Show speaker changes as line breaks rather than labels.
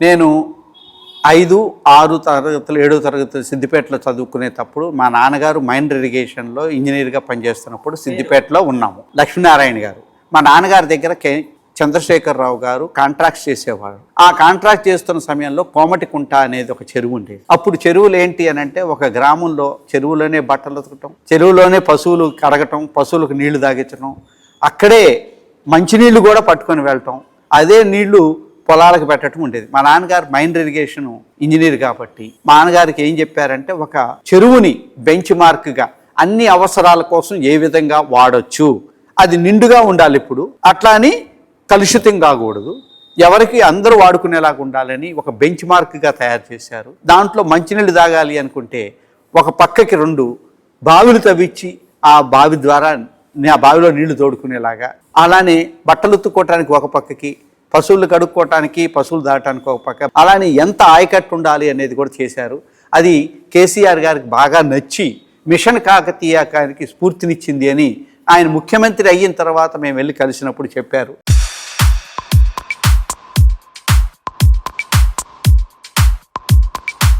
నేను ఐదు ఆరు తరగతులు ఏడో తరగతులు సిద్దిపేటలో చదువుకునేటప్పుడు మా నాన్నగారు మైండ్ ఇరిగేషన్లో ఇంజనీర్గా పనిచేస్తున్నప్పుడు సిద్దిపేటలో ఉన్నాము. లక్ష్మీనారాయణ గారు. మా నాన్నగారి దగ్గర కే చంద్రశేఖరరావు గారు కాంట్రాక్ట్ చేసేవారు. ఆ కాంట్రాక్ట్ చేస్తున్న సమయంలో కోమటికుంట అనేది ఒక చెరువు ఉండేది. అప్పుడు చెరువులు ఏంటి అని అంటే ఒక గ్రామంలో చెరువులోనే బట్టలు ఉతకటం చెరువులోనే పశువులు కడగటం పశువులకు నీళ్ళు తాగించడం అక్కడే మంచినీళ్ళు కూడా పట్టుకొని వెళ్ళటం. అదే నీళ్ళు పొలాలకు పెట్టడం ఉండేది. మా నాన్నగారు మైండ్ ఇరిగేషన్ ఇంజనీర్ కాబట్టి మా నాన్నగారికి ఏం చెప్పారంటే ఒక చెరువుని బెంచ్ మార్క్గా అన్ని అవసరాల కోసం ఏ విధంగా వాడచ్చు అది నిండుగా ఉండాలి ఇప్పుడు అట్లా అని కలుషితం కాకూడదు ఎవరికి అందరూ వాడుకునేలాగా ఉండాలని ఒక బెంచ్ మార్క్గా తయారు చేశారు. దాంట్లో మంచినీళ్ళు తాగాలి అనుకుంటే ఒక పక్కకి రెండు బావిలు తవ్వించి ఆ బావి ద్వారా ఆ బావిలో నీళ్ళు తోడుకునేలాగా అలానే బట్టలు ఉత్తుకోవటానికి ఒక పక్కకి పశువులు కడుక్కోవటానికి పశువులు దాటానికి ఒక పక్క. అలానే ఎంత ఆయకట్టు ఉండాలి అనేది కూడా చేశారు. అది కేసీఆర్ గారికి బాగా నచ్చి మిషన్ కాకతీయకానికి స్ఫూర్తినిచ్చింది అని ఆయన ముఖ్యమంత్రి అయిన తర్వాత మేము వెళ్ళి కలిసినప్పుడు చెప్పారు.